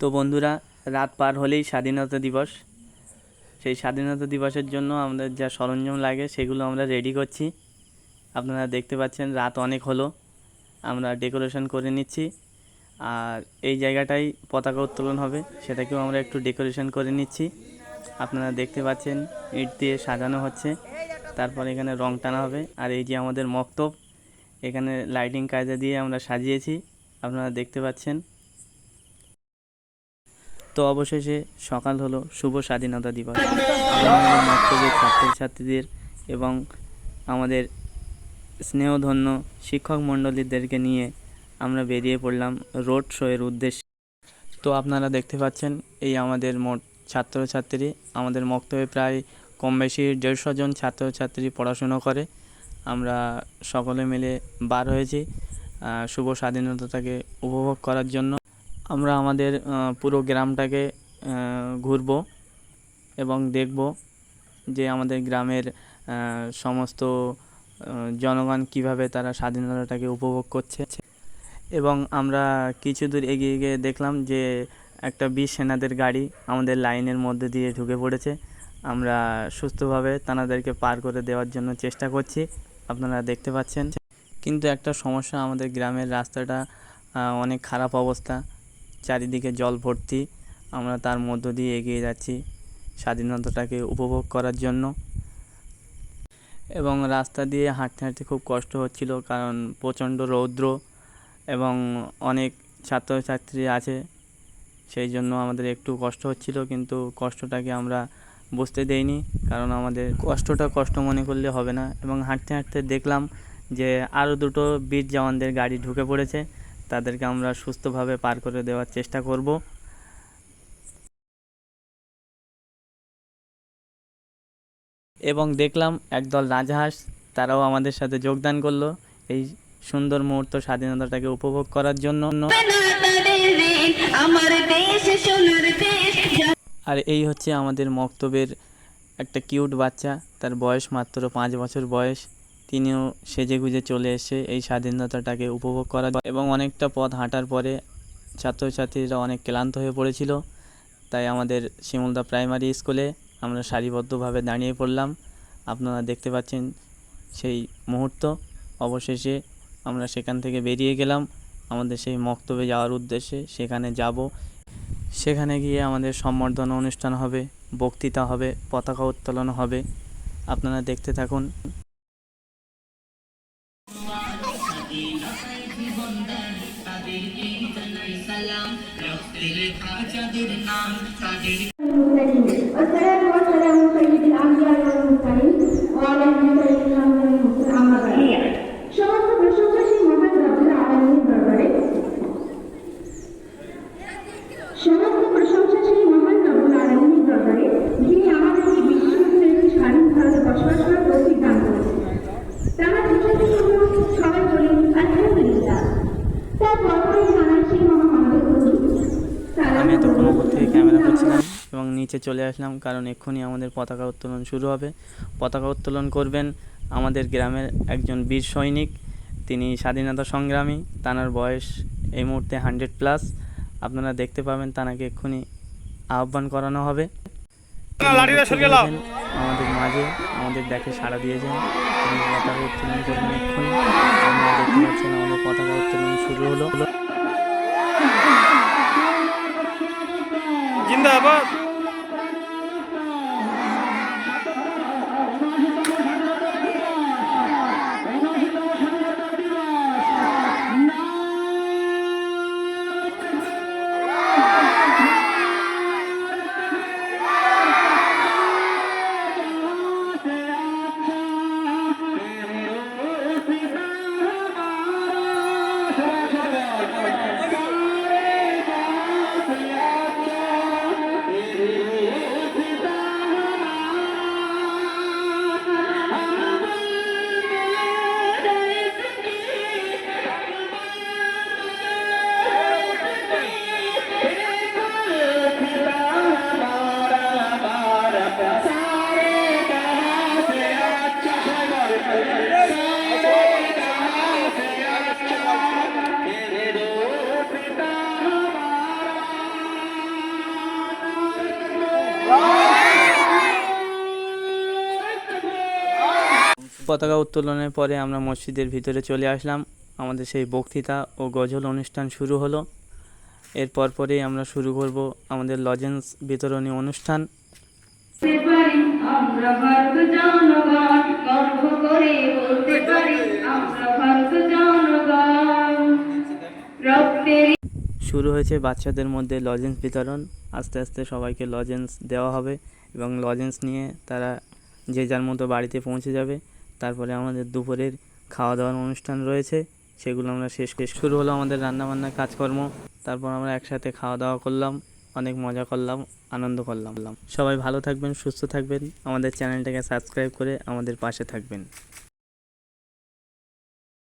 তো বন্ধুরা, রাত পার হলেই স্বাধীনতা দিবস। সেই স্বাধীনতা দিবসের জন্য আমাদের যা সরঞ্জাম লাগে, সেগুলো আমরা রেডি করছি। আপনারা দেখতে পাচ্ছেন রাত অনেক হলো। আমরা ডেকোরেশন করে নিচ্ছি। আর এই জায়গাটাই পতাকা উত্তোলন হবে, সেটাকেও আমরা একটু ডেকোরেশন করে নিচ্ছি। আপনারা দেখতে পাচ্ছেন ইট দিয়ে সাজানো হচ্ছে। তারপর এখানে রং টানা হবে। আর এই যে আমাদের মক্তব, এখানে লাইটিং কায়দা দিয়ে আমরা সাজিয়েছি। আপনারা দেখতে পাচ্ছেন তো অবশেষে সকাল হলো শুভ স্বাধীনতা দিবস। আমাদের ছাত্রছাত্রীদের এবং আমাদের স্নেহধন্য শিক্ষক মণ্ডলীদেরকে নিয়ে আমরা বেরিয়ে পড়লাম রোড শোয়ের উদ্দেশ্যে। তো আপনারা দেখতে পাচ্ছেন, এই আমাদের মোট ছাত্রছাত্রী, আমাদের মক্তবে প্রায় কম বেশি দেড়শো জন ছাত্রছাত্রী পড়াশুনো করে। আমরা সকলে মিলে বার হয়েছি শুভ স্বাধীনতাটাকে উপভোগ করার জন্য। আমরা আমাদের পুরো গ্রামটাকে ঘুরবো এবং দেখব যে আমাদের গ্রামের সমস্ত জনগণ কীভাবে তারা স্বাধীনতাটাকে উপভোগ করছে। এবং আমরা কিছু দূর এগিয়ে গিয়ে দেখলাম যে একটা বীর সেনাদের গাড়ি আমাদের লাইনের মধ্যে দিয়ে ঢুকে পড়েছে। আমরা সুস্থভাবে তানাদেরকে পার করে দেওয়ার জন্য চেষ্টা করছি, আপনারা দেখতে পাচ্ছেন। কিন্তু একটা সমস্যা আমাদের গ্রামের রাস্তাটা অনেক খারাপ অবস্থা। চারিদিকে জল ভর্তি। আমরা তার মধ্য দিয়ে এগিয়ে যাচ্ছি স্বাধীনতাটাকে উপভোগ করার জন্য। এবং রাস্তা দিয়ে হাঁটতে হাঁটতে খুব কষ্ট হচ্ছিল কারণ প্রচণ্ড রৌদ্র এবং অনেক ছাত্রছাত্রী আছে। সেই জন্য আমাদের একটু কষ্ট হচ্ছিল কিন্তু কষ্টটাকে আমরা বুঝতে দেইনি কারণ আমাদের কষ্টটা কষ্ট মনে করলে হবে না। এবং হাঁটতে হাঁটতে দেখলাম যে আরও দুটো বীর জওয়ানদের গাড়ি ঢুকে পড়েছে। তাদেরকে আমরা সুস্থভাবে পার করে দেওয়ার চেষ্টা করব। এবং দেখলাম একদল রাজহাঁস তারাও আমাদের সাথে যোগদান করল এই সুন্দর মুহূর্ত স্বাধীনতাটাকে উপভোগ করার জন্য। আর এই হচ্ছে আমাদের মক্তবের একটা কিউট বাচ্চা, তার বয়স মাত্র পাঁচ বছর বয়স। তিনিও সেজে গুজে চলে এসে এই স্বাধীনতাটাকে উপভোগ করা এবং অনেকটা পথ হাঁটার পরে ছাত্রছাত্রীরা অনেক ক্লান্ত হয়ে পড়েছিল। তাই আমাদের শিমুলদা প্রাইমারি স্কুলে আমরা সারিবদ্ধভাবে দাঁড়িয়ে পড়লাম। আপনারা দেখতে পাচ্ছেন সেই মুহূর্ত। অবশেষে আমরা সেখান থেকে বেরিয়ে গেলাম। আমাদের সেই মক্তবে যাওয়ার উদ্দেশ্যে সেখানে যাব। সেখানে গিয়ে আমাদের সম্বর্ধনা অনুষ্ঠান হবে, বক্তৃতা হবে, পতাকা উত্তোলন হবে। আপনারা দেখতে থাকুন। والسلام والسلام سيد الأنبياء والمرسلين وعلى المرسلين والمرسلين এতক্ষণ থেকে ক্যামেরা করছিলাম এবং নিচে চলে আসলাম কারণ এক্ষুনি আমাদের পতাকা উত্তোলন শুরু হবে। পতাকা উত্তোলন করবেন আমাদের গ্রামের একজন বীর সৈনিক। তিনি স্বাধীনতা সংগ্রামী তানার বয়স এই মুহূর্তে হান্ড্রেড প্লাস। আপনারা দেখতে পাবেন তানাকে এক্ষুনি আহ্বান করানো হবে। আমাদের মাঝে আমাদের দেখে সাড়া দিয়েছেন। তিনি পতাকা উত্তোলন করবেন এক্ষুনি। আপনারা দেখতে পাচ্ছেন আমাদের পতাকা উত্তোলন শুরু হলো। Bora, bora! পতাকা উত্তোলনের পরে আমরা মসজিদের ভিতরে চলে আসলাম। আমাদের সেই বক্তৃতা ও গজল অনুষ্ঠান শুরু হলো। এর পরপরেই আমরা শুরু করব আমাদের লজেন্স বিতরণী অনুষ্ঠান। শুরু হয়েছে বাচ্চাদের মধ্যে লজেন্স বিতরণ। আস্তে আস্তে সবাইকে লজেন্স দেওয়া হবে এবং লজেন্স নিয়ে তারা যে যার মতো বাড়িতে পৌঁছে যাবে। তারপরে আমাদের দুপুরের খাওয়া দাওয়ার অনুষ্ঠান রয়েছে, সেগুলো আমরা শেষ শুরু হলো আমাদের রান্নাবান্নার কাজকর্ম। তারপর আমরা একসাথে খাওয়া দাওয়া করলাম, অনেক মজা করলাম, আনন্দ করলাম। সবাই ভালো থাকবেন, সুস্থ থাকবেন। আমাদের চ্যানেলটাকে সাবস্ক্রাইব করে আমাদের পাশে থাকবেন।